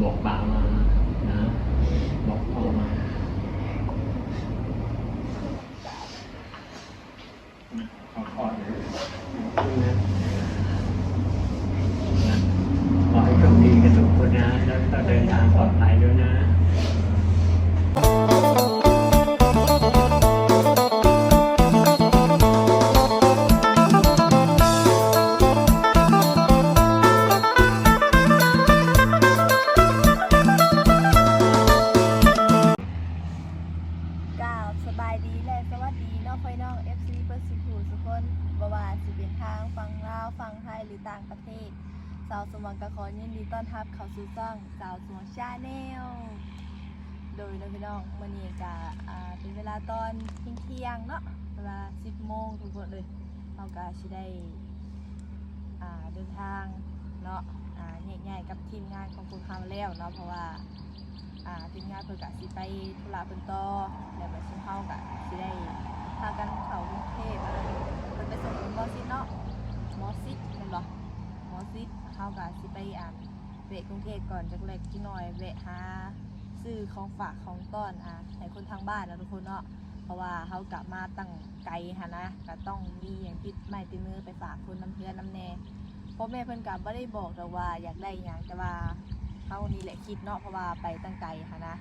บอกป่ามานะบอกพ่อมาขอขอเลยขอให้โชคดีกันทุกคนนะแล้วก็เดินทางปลอดภัยด้วยนะ รับเข้าสู่ช่องสาวสมองชาแนลโดยน้องพี่น้องวันนี้กะเป็นเวลาตอนเที่ยงเนาะเวลา10โมงทุกคนเลยเรากะสิได้เดินทางเนาะอ่าใหญ่ๆกับทีมงานของคุณคาแล้วเนาะเพราะว่าทีมงานเพิ่นกะสิไปธุระเพิ่นต่อแล้วก็สิเฮากะสิได้พากันเข้ากรุงเทพอ่าเพิ่นไปส่งมอซิเนาะมอซิดแม่นบ่หมอซิดเฮากะสิไปอ่า วะกรุงเทพก่อนจักเล็กจักน้อยแวะหาซื้อของฝากของต้อนอ่าให้คนทางบ้านนะทุกคนเนาะเพราะว่าเฮากะมาตั้งไกลหันะก็ต้องมีหยังติดไม้ติดมือไปฝากคนน้ำเพื่อนน้ำแน่พ่อแม่เพิ่นก็บ่ได้บอกแต่ว่าอยากได้หยังแต่ว่าเขานี่แหละคิดเนาะเพราะว่าไปตั้งไกลค่ะนะ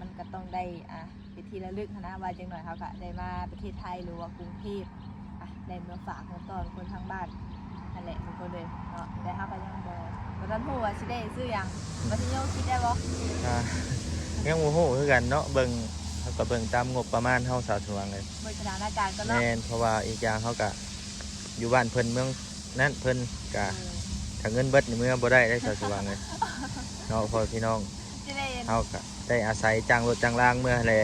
มันก็ต้องได้อะเป็นที่ระลึกค่ะนะว่าจังหน่อยเขาก็ได้มาประเทศไทยหรือว่ากรุงเทพอะได้มาฝากมาต้อนคนทางบ้าน นั่นแหละทุกคนเลยเนาะได้ห้าไปยังบอวันนั้นพูดว่าสิได้ซื้อหยังวันที่โยคิดได้บ่อ่ายังโมโหคือกันเนาะเบิ่งเขาก็เบิ่งตามงบประมาณเฮาสาวสว่างเลยเมื่อสถานการณ์ก็แม่เนาะนเพราะว่าอีกอย่างเขาก็อยู่บ้านเพิ่นเมืองนั่นเพิ่นก็เออถ้าเงินเบิดนี่เมื่อบ่ได้ได้สาวสว่างเลยเนาะพ่อพี่น้องสิได้เฮาก็ได้อาศัยจ้างรถจ้างล่างเมื่อแหละ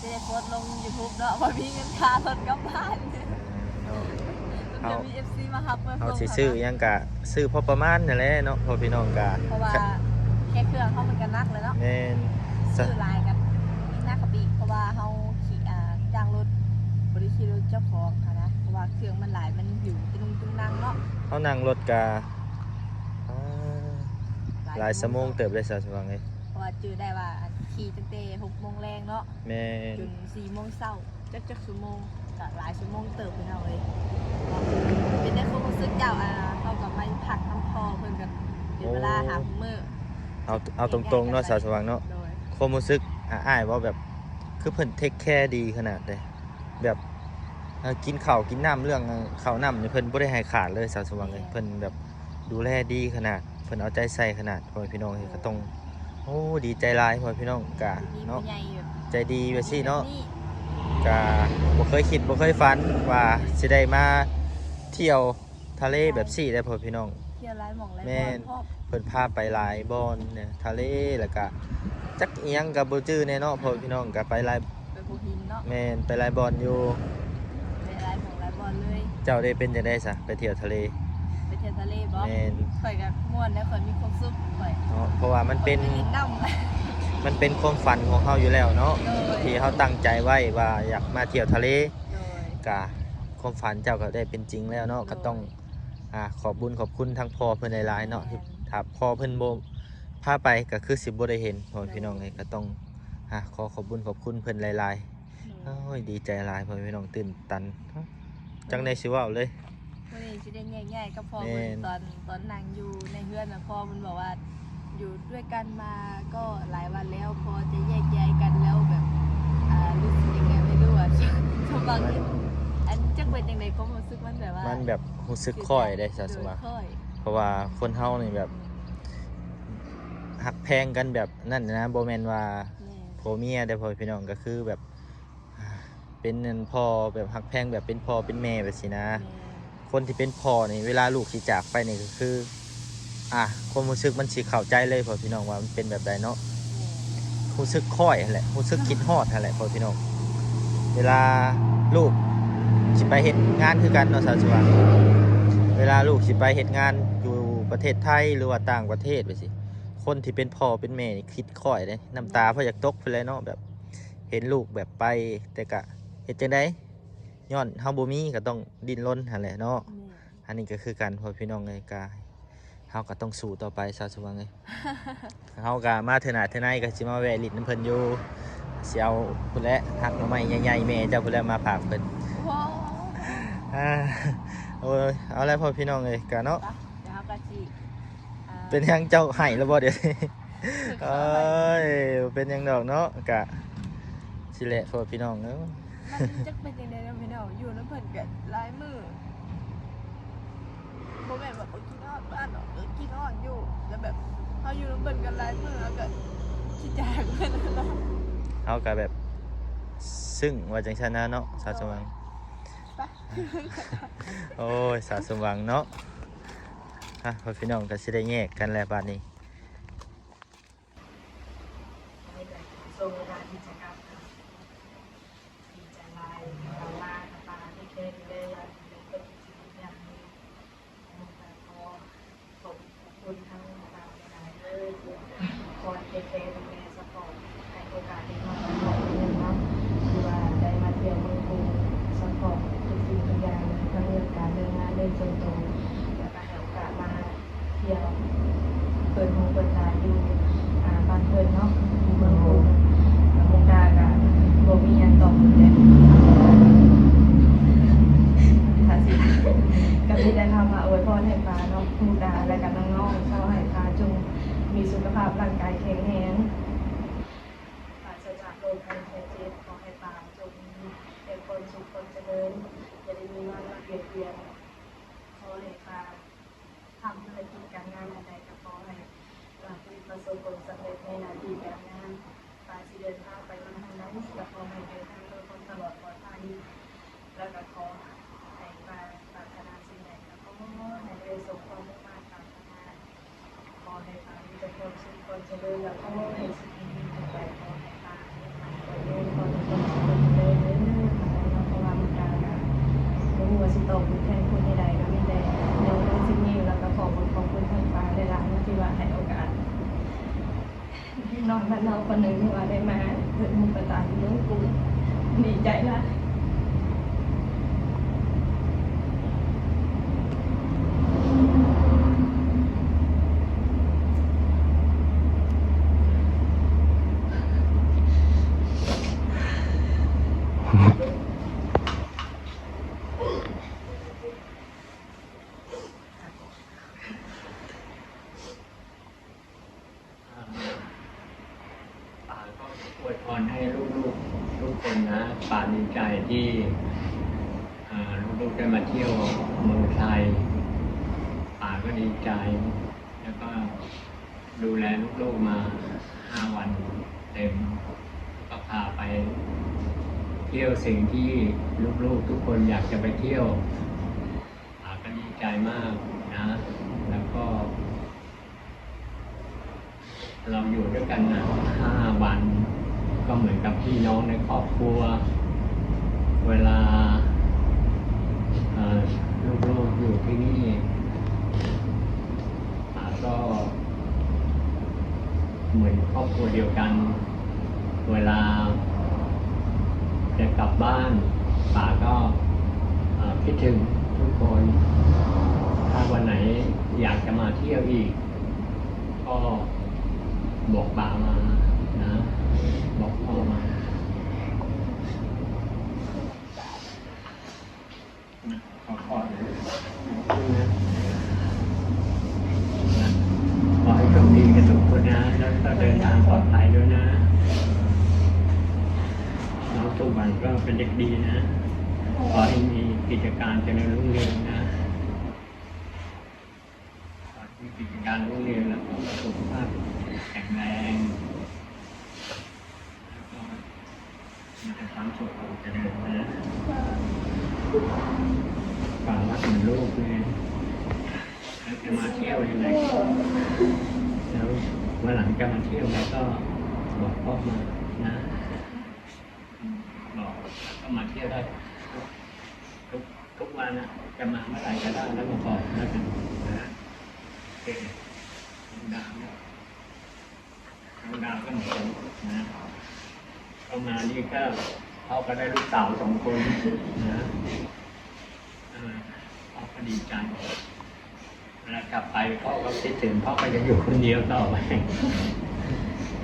สิได้โพสต์ลง YouTube เนาะว่ามีเงินค่ารถกลับบ้าน เนาะ เดี๋ยวมี FC มารับเมื่อเฮาส่งสิค่ะซื้อหยังก็ซื้อพอประมาณนั่นแหละเนาะพ่อพี่น้องก็เพราะว่าแค่เครื่องเขามันก็นักเลยเนาะแม่นซื้อลายกันมีหน้ากับอีกเพราะว่าเขาขี่อ่าจ้างรถบริขี่รถเจ้าของค่ะนะเพราะว่าเครื่องมันหลายมันอยู่ตึงตึงนั่งเนาะเฮานั่งรถก็อ่าหลายชั่วโมงเติบได้สาวสว่างเลยเพราะว่าจือได้ว่าขี่ตั้งแต่หกโมงแรงเนาะแม่นจนสี่โมงเช้า จักจักชั่วโมงก็หลายชั่วโมงเติบไปเอาเลยเป็นได้ความรู้สึกเจ้าอ่าเขากับไปผักน้ำพอเพิ่นกันเป็นเวลาหามื้อเอาเอาตรงๆเนาะสาวสว่างเนาะโดยความรู้สึกอ้ายๆว่าแบบคือเพิ่นเทคแคร์ดีขนาดเลยแบบเอ่อกินข้าวกินน้ำเรื่องเอ่อข้าวน้ำนี่เพิ่นบ่ได้ให้ขาดเลยสาวสว่างเลยเพิ่นแบบดูแลดีขนาดเพิ่นเอาใจใส่ขนาดพ่อแม่พี่น้องเฮ็ดก็ต้องโอ้ดีใจหลายพ่อแม่พี่น้องกะมีเนาะผู้ใหญ่แบบใจดีแบบซี่เนาะ แบบ กะบ่เคยคิดบ่เคยฝันว่าสิได้มาเที่ยวทะเลแบบซี่ได้พ่อแม่พี่น้อง เที่ยวหลายหม่องหลายแม่บ่อนนพร้อมเพิ่นพาไปหลายบอนเนี่ยทะเลแล้วก็จักอีหยังก็บ่จื้อแน่เนาะพ่อแม่พี่น้องก็ไปหลายไปภูหินเนาะแม่นไปหลายบอนอยู่ ไปหลายหม่องหลายบอลเลย เจ้าได้เป็นจะได้ซะไปเที่ยวทะเลไปเที่ยวทะเลบ่แม่นข่อยกับม่วนแล้วข่อยมีความสุขข่อยเนาะเพราะว่ามันเป็น ข่อยไปล่นน้ำ มันเป็นความฝันของเฮาอยู่แล้วเนาะโดยที่เฮาตั้งใจไว้ว่าอยากมาเที่ยวทะเลโดยกะความฝันเจ้าก็ได้เป็นจริงแล้วเนาะก็ต้องอ่าขอบบุญขอบคุณทั้งพ่อเพิ่นหลายๆเนาะที่ถ้าพ่อเพิ่นบ่พาไปก็คือสิบ่ได้เห็นพ่อพี่น้องเอ้ยก็ต้องอ่าขอขอบบุญขอบคุณเพิ่นหลายๆโอ้ยดีใจหลายพ่อพี่น้องตื่นตันจังในสิเว่าเลยวันนี้สิได้ง่ายๆก็พอแม่เพิ่นนตอนตอนนั่งอยู่ในเฮือนน่ะพ่อมันบอกว่า อยู่ด้วยกันมาก็หลายวันแล้ว พอจะแยกย้ายกันแล้วแบบอ่ารู้สึกยังไงไม่รู้อะชอบฟังอันจักเป็นยังไงความรู้สึกมันแบบว่ามันแบบรู้สึกค่อยได้สะสมโดยค่อยเพราะว่าคนเฮานี่แบบหักแพงกันแบบนั่นนะโบแมนว่าแม่ผัวเมียได้พ่อพี่น้องก็คือแบบ เป็นนั่นพ่อแบบหักแพงแบบเป็นพ่อเป็นแม่แบบสินะแม่คนที่เป็นพ่อนี่เวลาลูกสิจากไปนี่ก็คือ อะความรู้สึกมันสิเข้าใจเลยพ่อพี่น้องว่ามันเป็นแบบใดเนาะแม่รู้สึกค่อยนั่นแหละรู้สึกคิดฮอดนั่นแหละพ่อพี่น้องเวลาลูกสิไปเฮ็ดงานคือกันเนาะสาวสว่างเวลาลูกสิไปเฮ็ดงานอยู่ประเทศไทยหรือว่าต่างประเทศไปสิคนที่เป็นพ่อเป็นแม่นี่คิดค่อยเลยน้ำตาพ่ออยากตกไปเลยเนาะแบบเห็นลูกแบบไปแต่กะเฮ็ดจังไดย้อนเฮาบ่มีก็ต้องดิ้นรนหั่นแหละเนาะแม่อันนี้ก็คือการพ่อพี่น้องเลยกา เฮาก็ต้องสู้ต่อไปสาวสว่างเอ้ยเฮาก็มาเถอะหนาเถอะในก็สิมาแวะลิ้นน้ำเพิ่นอยู่สิเอาพุ่นแหละหักหน่อไม้ใหญ่ๆแม่เจ้าพุ่นแหละมาฝากเพิ่นว้าวอ่าโอ้ยเอาแล้วพ่อพี่น้องเอ้ยก็เนาะปะเดี๋ยวเราก็สิอ่าเป็นหยังเจ้าให้แล้วบ่เดี๋ยวนี้ ฝึกเอซ้อมไว้้ยเป็นหยังดอกเนาะกะสิแหละพ่อพี่น้องเอ้ยมันจะเป็นยังไงนะพี่น้องอยู่แล้วเพิ่นกันลายมือโมแม่นแบบเอากิ นออดบ้านเนาะเออกินออดอยู่แล้วแบบเขาอยู่แล้วเพิ่นกันลายมือแล้วก็ขี้แจกเพิ่นเนาะเฮาก็แบบ ซึ่งว่าจังซั่นนะเนาะสาวสว่างไปโอ้ยสาวสว่างเนาะฮะพ่อพี่น้องก็สิได้แยกกันแล้วบัดนี้ ทรงเวลาที่จะกลับค่ะดีใจลายเราลากับปลาที่เคยได้ยันเป็นชีวิตอย่างนี้แต่พอขอบคุณทั้งตาหลายเลยคอนเทเตดูแลสปอร์ตให้โอกาสได้มาขอบคุณนะคือว่าได้มาเที่ยวเมืองกรุงสปอร์ตทุกสิ่งทุกอย่างทั้งเรื่องการเรื่องงานเรื่องส่วนตัวแล้วก็ให้โอกาสมาเที่ยวเปิดหูเปิดตาอยู่อ่าบ้านเพื่อนเนาะอยู่เมืองกรุง แล้วมุกดากับโบมีอันตอบเลยค่ะสิก็ที่ได้ทำมาอวยพรให้ฟ้าเนาะมุกดาและกับน้องๆขอให้ฟ้าจงมีสุขภา พร่างกายแข็งแรงปราศจากโรคภัยไข้เจ็บขอให้ฟ้าจงมีแต่คนสุขคนเจริญจะได้มีวันมาเบียนเบียนขอให้ฟ้าทำธุรกิจการงานอะไรก็ขอให้ฟ้าประสบผลสำเร็จในหน้าที่การงานปาสิเดินทางไปมาทางนั้นและขอให้เดินทางโดยคนตลอดปลอดภัยแล้วก็ขอให้ปาปรารถนาสิ่งใดแล้วก็ให้ได้สมความมุ่งมั่นปรารถนาขอให้ปา แต่ความสุขความเจริญแล้วก็ให้สิ่งดีๆต่อไปขอให้ปาให้ปาขอเดินขอให้ความสุขความเจริญเด้อมาแล้วเราะว่ามันการกันรู้ว่าสิตกหรือแทนคุณใดๆก็มีแต่ในเรื่องสิ่งนี้แล้วก็ขอบคุณขอบคุณท่านปาได้รับที่ว่าให้โอกาสน้องบ้านเราคนหนึ่งที่ว่าได้มาเกิดมุกตายู่เรื่องกรุงดีใจละ ป่าก็อวยพรให้ลูกๆทุกคนนะป่า ดีใจที่ลูกๆได้มาเที่ยวเมืองไทยป่าก็ดีใจ แล้วก็ดูแลลูกๆมาห้าวันเต็ม ก็พาไปเที่ยวสิ่งที่ลูกๆทุกคนอยากจะไปเที่ยวป่าก็ดีใจมากนะ แล้วก็ เราอยู่ด้วยกันนะห้าวันก็เหมือนกับพี่น้องในครอบครัว เวลาลูกๆอยู่ที่นี่อ่าก็เหมือนครอบครัวเดียวกัน เวลาจะกลับบ้านป่าก็คิดถึงทุกคน ถ้าวันไหนอยากจะมาเที่ยวอีก ก็บอกป่ามานะ บอกพ่อมา ขอให้โชคดีกันทุกคนนะ แล้วก็เดินทางปลอดภัยด้วยนะน้องตุบันก็เป็นเด็กดีนะ ขอให้มีกิจการเจริญรุ่งเรืองนะขอให้มีกิจการรุ่งเรืองแล้วก็สุขภาพแข็งแรงแล้วก็มีแต่ความสุขความเจริญนะ ฝากรักเหมือนลูกเลยแล้วจะมาเที่ยวยังไงแล้ววันหลังจะมาเที่ยวแล้วก็บอกพ่อมานะบอกก็มาเที่ยวได้ทุกทุกวันนะจะมาเมื่อไหร่ก็ได้แล้วมาบอกแล้วกันนะโอเคน้องดาวเนี่ยน้องดาวก็เหมือนกันนะเข้ามานี่ก็ เขาก็ได้ลูกสาวสองคนนะเออเขาก็ดีใจเวลากลับไปพ่อก็คิดถึงพ่อก็จะอยู่คนเดียวต่อไป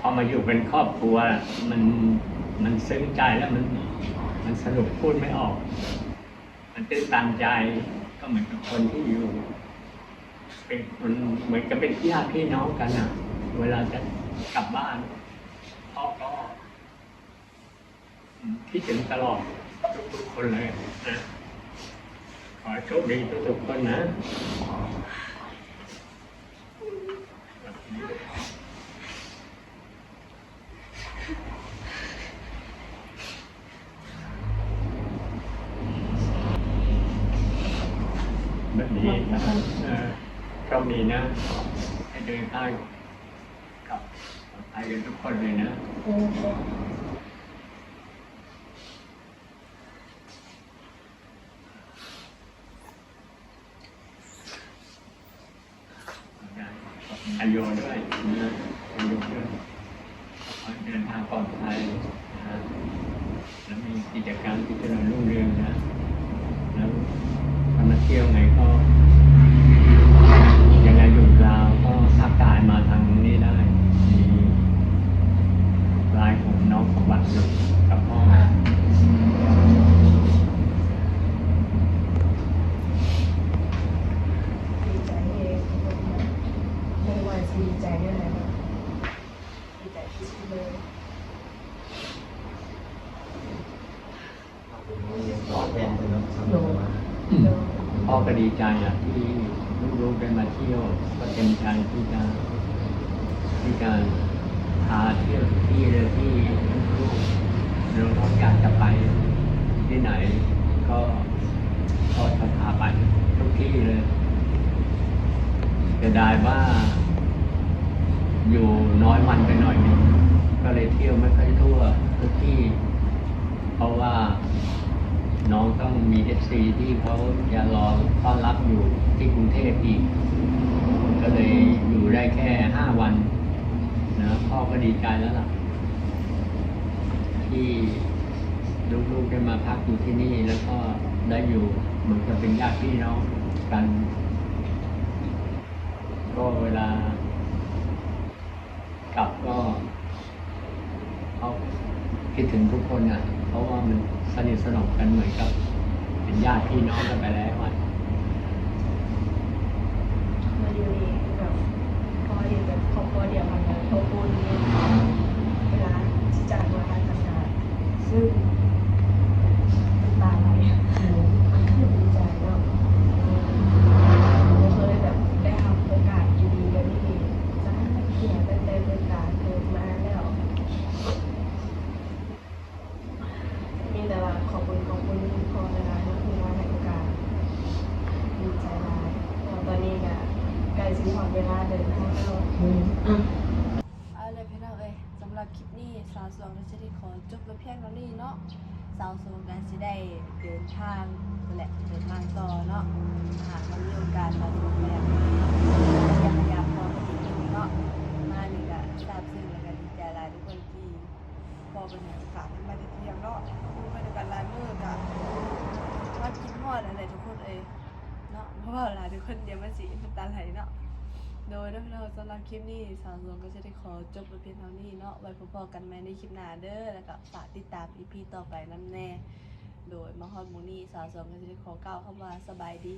พอมาอยู่เป็นครอบครัว มันมันซึ้งใจแล้วมัน มันสนุกพูดไม่ออก มันตื้นตันใจก็เหมือนกับคนที่อยู่ เป็นคนเหมือนกับเป็นญาติพี่น้องกันอะ เวลาจะกลับบ้านพ่อก็อืม คิดถึงตลอดทุกๆคนเลยนะขอโชคดีทุกๆคนนะแบบนี้นะเออก็มีนะให้เดินทางกับปลอดภัยกันทุกคนเลยนะ โอ้โหอายุด้วยนะอายุด้วยเดินทางปลอดภัยนะแล้วมีกิจกรรมที่จริญรุ่งเรืองนะ แล้วถ้ามาเที่ยวไงก็ยังไงอยู่ลาวก็ทักทายมาทางนี้ได้ มีไลน์ของน้องสมบัติอยู่กับพ่อ ดีใจเองไม่ว่าจะดีใจด้วยอะไรบ้างดีใจที่สุดเลย ตอบแทนเป็นสม โด อง นโดน พ่อก็ดีใจอะที่ลูกๆได้มาเที่ยว ก็เต็มใจที่จะที่จะพาเที่ยวทุกที่ เลยที่ลูกๆเราอยากจะไปที่ไหน ก็ก็จะพาไปทุกที่เลยจะได้ว่า อยู่น้อยวันไปหน่อยนึงก็เลยเที่ยวไม่ค่อยทั่วทุกที่ เพราะว่าน้องต้องมีเอฟซีที่เขาจะรอต้อนรับอยู่ที่กรุงเทพอีก ก็เลยอยู่ได้แค่ห้าวันนะพ่อก็ดีใจแล้วล่ะ ที่ลูกๆได้มาพักอยู่ที่นี่ แล้วก็ได้อยู่เหมือนกับเป็นญาติพี่น้องกัน ก็เวลากลับก็เขาคิดถึงทุกคนอะ เพราะว่ามันสนิทสนมกันเหมือนกับ เป็นญาติพี่น้องกันไปแล้วอะมาอยู่นี่แบบพอยู่แบบครอบครัวเดียวกันเลยโทรคูณเวลาที่จากมาทางทำงาน ซึ่งน้ำตาไหลดีใจเนาะไม่เคยแบบได้ทำโอกาสดีๆแบบนี้จะให้เขียนเต็มๆเป็นการเกิดมาแล้ว มีแต่ว่าขอบคุณขอบคุณพ่อเวลาเนาะที่มาให้โอกาสดีใจหลายตอนนี้ก็ใกล้สิหอดเวลาเดินทางแล้ว เอาเลยพี่น้องเอ้ยสำหรับ สาวสวงก็จะได้ขอจบไว้เพียงเท่านี้เนาะสาวสวงกันจะได้เดินทางแหละเดินทางต่อเนาะหากมันมีโอกาสสาวสวงก็อยากมาเนาะอยากพยายามพอไปอีกอยู่เนาะมานี่ก็ทราบซึ้งแล้วก็ดีใจหลายทุกคนที่พอเป็นอย่างฝากมาได้เที่ยวเนาะดูบรรยากาศร้านมืดอะว่ากินฮอดอะไรทุกคนเอ้ยเนาะเพราะว่าหลายทุกคนเดี๋ยวมันสิเป็นตาไหลเนาะ โดยนะพี่น้องสำหรับคลิปนี้สาวสวงก็จะได้ขอจบไปเพียงเท่านี้เนาะไว้พบๆกันใหม่ในคลิปหน้าเด้อแล้วก็ฝากติดตามอีพีต่อไปน้ำแน่ โดยมาฮอดมูนี่สาวสวงก็จะได้ขอกล่าวคำว่าสบายดี